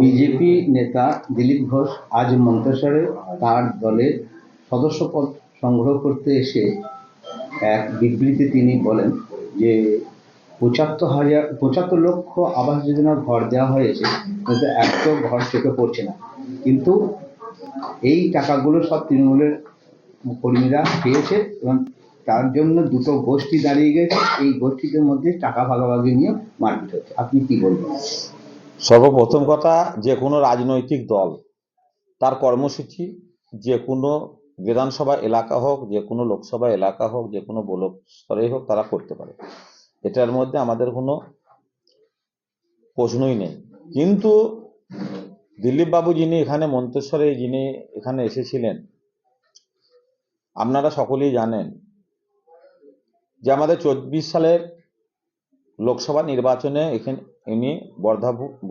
BJP নেতা দিলীপ ঘোষ আজ মন্তেশ্বরে তার দলের সদস্যপদ সংগ্রহ করতে এসে এক বিবৃতি তিনি বলেন যে পঁচাত্তর হাজার, পঁচাত্তর লক্ষ আবাস যোজনার ঘর দেওয়া হয়েছে, কিন্তু একটা ঘর চোখে পড়ছে না। কিন্তু এই টাকাগুলো সব তৃণমূলের কর্মীরা পেয়েছে এবং তার জন্য দুটো গোষ্ঠী দাঁড়িয়ে গেছে। এই গোষ্ঠীদের মধ্যে টাকা ভাগাভাগি নিয়ে মারপিট হচ্ছে। আপনি কি বলবেন? সর্বপ্রথম কথা, যে কোনো রাজনৈতিক দল, তার কর্মসূচি, যে কোনো বিধানসভা এলাকা হোক, যে কোনো লোকসভা এলাকা হোক, যে কোনো ব্লক স্তরেই হোক তারা করতে পারে। এটার মধ্যে আমাদের কোনো প্রশ্নই নেই। কিন্তু দিলীপ বাবু যিনি এখানে মন্তেশ্বরে, যিনি এখানে এসেছিলেন, আপনারা সকলেই জানেন যে আমাদের চব্বিশ সালের লোকসভা নির্বাচনে এখানে ইনি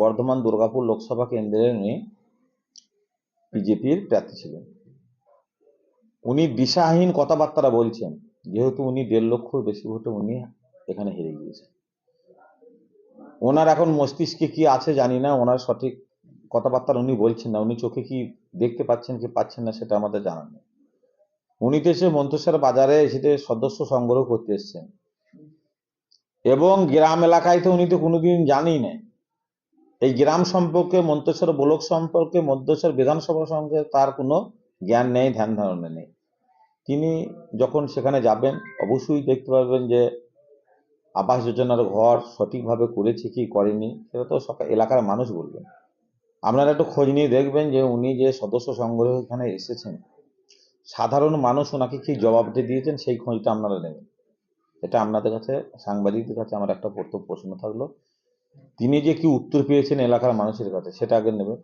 বর্ধমান দুর্গাপুর লোকসভা কেন্দ্রে উনি বিজেপির প্রার্থী ছিলেন। উনি দিশাহীন কথাবার্তা বলছেন, যেহেতু উনি দেড় লক্ষর বেশি ভোটে উনি এখানে হেরে গিয়েছেন। ওনার এখন মস্তিষ্কে কি আছে জানি না, ওনার সঠিক কথাবার্তা উনি বলছেন না, উনি চোখে কি দেখতে পাচ্ছেন কি পাচ্ছেন না সেটা আমাদের জানা নেই। উনি তো এসে মন্তেশ্বর বাজারে এসে সদস্য সংগ্রহ করতে এসছেন। এবং গ্রাম এলাকায় তো উনি তো কোনোদিন জানেই না এই গ্রাম সম্পর্কে, মন্তেশ্বর ব্লক সম্পর্কে, মন্তেশ্বর বিধানসভা সম্পর্কে তার কোনো জ্ঞান নেই, ধ্যান ধারণা নেই। তিনি যখন সেখানে যাবেন, অবশ্যই দেখতে পাবেন যে আবাস যোজনার ঘর সঠিকভাবে করেছে কি করেনি, সেটা তো এলাকার মানুষ বলবেন। আপনারা একটু খোঁজ নিয়ে দেখবেন যে উনি যে সদস্য সংগ্রহ এখানে এসেছেন, সাধারণ মানুষ ওনাকে কি জবাবটি দিয়েছেন সেই খোঁজটা আপনারা নেবেন। এটা আপনাদের কাছে, সাংবাদিকদের কাছে আমার একটা প্রশ্ন থাকল। তিনি যে কি উত্তর পেয়েছেন এলাকার মানুষের কাছে, সেটা আগে নেবেন।